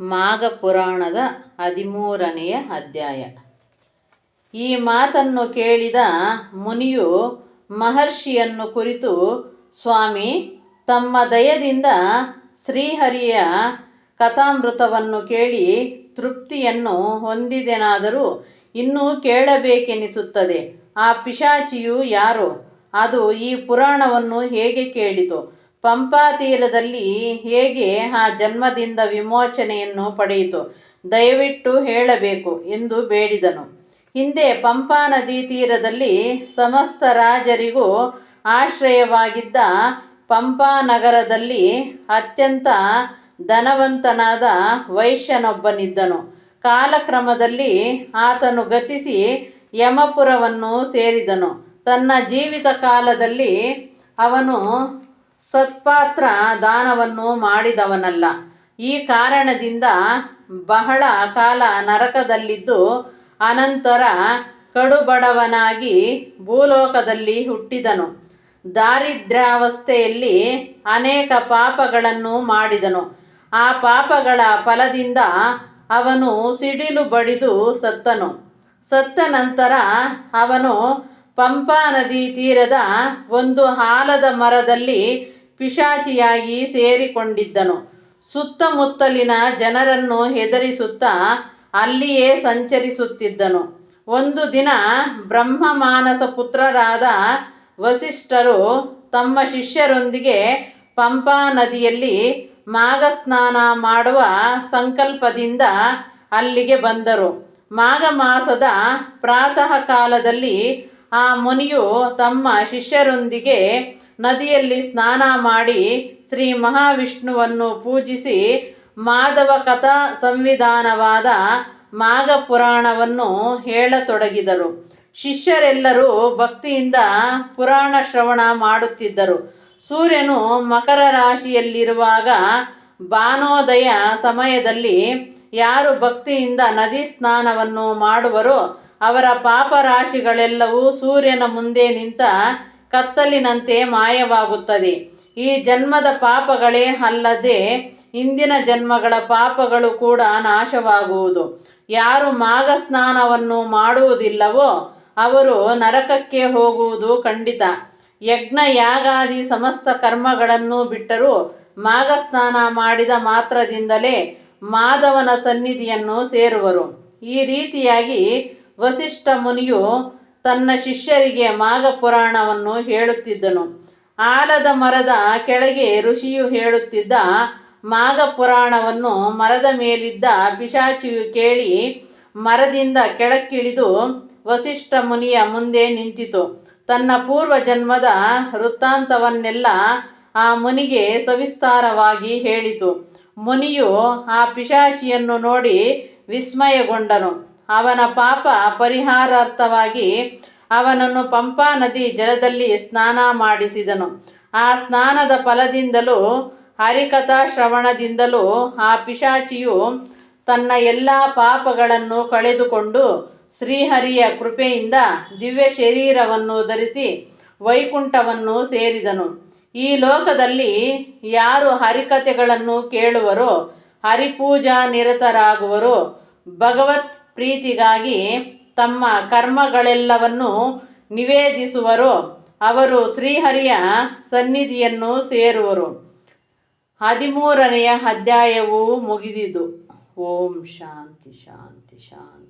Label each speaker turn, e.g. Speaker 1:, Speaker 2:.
Speaker 1: ಮಾಘ ಪುರಾಣದ ಹದಿಮೂರನೆಯ ಅಧ್ಯಾಯ. ಈ ಮಾತನ್ನು ಕೇಳಿದ ಮುನಿಯು ಮಹರ್ಷಿಯನ್ನು ಕುರಿತು, ಸ್ವಾಮಿ, ತಮ್ಮ ದಯದಿಂದ ಶ್ರೀಹರಿಯ ಕಥಾಮೃತವನ್ನು ಕೇಳಿ ತೃಪ್ತಿಯನ್ನು ಹೊಂದಿದೆನಾದರೂ ಇನ್ನೂ ಕೇಳಬೇಕೆನಿಸುತ್ತದೆ. ಆ ಪಿಶಾಚಿಯು ಯಾರು? ಅದು ಈ ಪುರಾಣವನ್ನು ಹೇಗೆ ಕೇಳಿತು? ಪಂಪಾ ತೀರದಲ್ಲಿ ಹೇಗೆ ಆ ಜನ್ಮದಿಂದ ವಿಮೋಚನೆಯನ್ನು ಪಡೆಯಿತು? ದಯವಿಟ್ಟು ಹೇಳಬೇಕು ಎಂದು ಬೇಡಿದನು. ಹಿಂದೆ ಪಂಪಾ ನದಿ ತೀರದಲ್ಲಿ ಸಮಸ್ತ ರಾಜರಿಗೂ ಆಶ್ರಯವಾಗಿದ್ದ ಪಂಪಾ ನಗರದಲ್ಲಿ ಅತ್ಯಂತ ಧನವಂತನಾದ ವೈಶ್ಯನೊಬ್ಬನಿದ್ದನು. ಕಾಲಕ್ರಮದಲ್ಲಿ ಆತನು ಗತಿಸಿ ಯಮಪುರವನ್ನು ಸೇರಿದನು. ತನ್ನ ಜೀವಿತ ಕಾಲದಲ್ಲಿ ಅವನು ಸತ್ಪಾತ್ರ ದಾನವನ್ನು ಮಾಡಿದವನಲ್ಲ. ಈ ಕಾರಣದಿಂದ ಬಹಳ ಕಾಲ ನರಕದಲ್ಲಿದ್ದು ಅನಂತರ ಕಡುಬಡವನಾಗಿ ಭೂಲೋಕದಲ್ಲಿ ಹುಟ್ಟಿದನು. ದಾರಿದ್ರ್ಯಾವಸ್ಥೆಯಲ್ಲಿ ಅನೇಕ ಪಾಪಗಳನ್ನು ಮಾಡಿದನು. ಆ ಪಾಪಗಳ ಫಲದಿಂದ ಅವನು ಸಿಡಿಲು ಬಡಿದು ಸತ್ತನು. ಸತ್ತ ನಂತರ ಅವನು ಪಂಪಾ ನದಿ ತೀರದ ಒಂದು ಆಲದ ಮರದಲ್ಲಿ ಪಿಶಾಚಿಯಾಗಿ ಸೇರಿಕೊಂಡಿದ್ದನು. ಸುತ್ತಮುತ್ತಲಿನ ಜನರನ್ನು ಹೆದರಿಸುತ್ತಾ ಅಲ್ಲಿಯೇ ಸಂಚರಿಸುತ್ತಿದ್ದನು. ಒಂದು ದಿನ ಬ್ರಹ್ಮಮಾನಸ ಪುತ್ರರಾದ ವಸಿಷ್ಠರು ತಮ್ಮ ಶಿಷ್ಯರೊಂದಿಗೆ ಪಂಪಾ ನದಿಯಲ್ಲಿ ಮಾಘಸ್ನಾನ ಮಾಡುವ ಸಂಕಲ್ಪದಿಂದ ಅಲ್ಲಿಗೆ ಬಂದರು. ಮಾಘ ಮಾಸದ ಪ್ರಾತಃ ಕಾಲದಲ್ಲಿ ಆ ಮುನಿಯು ತಮ್ಮ ಶಿಷ್ಯರೊಂದಿಗೆ ನದಿಯಲ್ಲಿ ಸ್ನಾನ ಮಾಡಿ ಶ್ರೀ ಮಹಾವಿಷ್ಣುವನ್ನು ಪೂಜಿಸಿ ಮಾಧವ ಕಥಾ ಸಂವಿಧಾನವಾದ ಮಾಘಪುರಾಣವನ್ನು ಹೇಳತೊಡಗಿದರು. ಶಿಷ್ಯರೆಲ್ಲರೂ ಭಕ್ತಿಯಿಂದ ಪುರಾಣ ಶ್ರವಣ ಮಾಡುತ್ತಿದ್ದರು. ಸೂರ್ಯನು ಮಕರ ರಾಶಿಯಲ್ಲಿರುವಾಗ ಬಾನೋದಯ ಸಮಯದಲ್ಲಿ ಯಾರು ಭಕ್ತಿಯಿಂದ ನದಿ ಸ್ನಾನವನ್ನು ಮಾಡುವರೋ ಅವರ ಪಾಪರಾಶಿಗಳೆಲ್ಲವೂ ಸೂರ್ಯನ ಮುಂದೆ ನಿಂತ ಕತ್ತಲಿನಂತೆ ಮಾಯವಾಗುತ್ತದೆ. ಈ ಜನ್ಮದ ಪಾಪಗಳೇ ಅಲ್ಲದೆ ಇಂದಿನ ಜನ್ಮಗಳ ಪಾಪಗಳು ಕೂಡ ನಾಶವಾಗುವುದು. ಯಾರು ಮಾಘ ಸ್ನಾನವನ್ನು ಮಾಡುವುದಿಲ್ಲವೋ ಅವರು ನರಕಕ್ಕೆ ಹೋಗುವುದು ಖಂಡಿತ. ಯಜ್ಞ ಯಾಗಾದಿ ಸಮಸ್ತ ಕರ್ಮಗಳನ್ನು ಬಿಟ್ಟರೂ ಮಾಘ ಸ್ನಾನ ಮಾಡಿದ ಮಾತ್ರದಿಂದಲೇ ಮಾಧವನ ಸನ್ನಿಧಿಯನ್ನು ಸೇರುವರು. ಈ ರೀತಿಯಾಗಿ ವಸಿಷ್ಠ ಮುನಿಯು ತನ್ನ ಶಿಷ್ಯರಿಗೆ ಮಾಘಪುರಾಣವನ್ನು ಹೇಳುತ್ತಿದ್ದನು. ಆಲದ ಮರದ ಕೆಳಗೆ ಋಷಿಯು ಹೇಳುತ್ತಿದ್ದ ಮಾಘಪುರಾಣವನ್ನು ಮರದ ಮೇಲಿದ್ದ ಪಿಶಾಚಿಯು ಕೇಳಿ ಮರದಿಂದ ಕೆಳಕ್ಕಿಳಿದು ವಸಿಷ್ಠ ಮುನಿಯ ಮುಂದೆ ನಿಂತಿತು. ತನ್ನ ಪೂರ್ವ ಜನ್ಮದ ವೃತ್ತಾಂತವನ್ನೆಲ್ಲ ಆ ಮುನಿಗೆ ಸವಿಸ್ತಾರವಾಗಿ ಹೇಳಿತು. ಮುನಿಯು ಆ ಪಿಶಾಚಿಯನ್ನು ನೋಡಿ ವಿಸ್ಮಯಗೊಂಡನು. ಅವನ ಪಾಪ ಪರಿಹಾರಾರ್ಥವಾಗಿ ಅವನನ್ನು ಪಂಪಾ ನದಿ ಜಲದಲ್ಲಿ ಸ್ನಾನ ಮಾಡಿಸಿದನು. ಆ ಸ್ನಾನದ ಫಲದಿಂದಲೂ, ಹರಿಕಥಾ ಶ್ರವಣದಿಂದಲೂ ಆ ಪಿಶಾಚಿಯು ತನ್ನ ಎಲ್ಲ ಪಾಪಗಳನ್ನು ಕಳೆದುಕೊಂಡು ಶ್ರೀಹರಿಯ ಕೃಪೆಯಿಂದ ದಿವ್ಯ ಶರೀರವನ್ನು ಧರಿಸಿ ವೈಕುಂಠವನ್ನು ಸೇರಿದನು. ಈ ಲೋಕದಲ್ಲಿ ಯಾರು ಹರಿಕಥೆಗಳನ್ನು ಕೇಳುವರೋ ಹರಿಪೂಜಾ ನಿರತರಾಗುವರೋ ಭಗವತ್ ಪ್ರೀತಿಗಾಗಿ ತಮ್ಮ ಕರ್ಮಗಳೆಲ್ಲವನ್ನು ನಿವೇದಿಸುವರು. ಅವರು ಶ್ರೀಹರಿಯ ಸನ್ನಿಧಿಯನ್ನು ಸೇರುವರು. ಹದಿಮೂರನೆಯ ಅಧ್ಯಾಯವು ಮುಗಿದಿದು. ಓಂ ಶಾಂತಿ ಶಾಂತಿ ಶಾಂತಿ.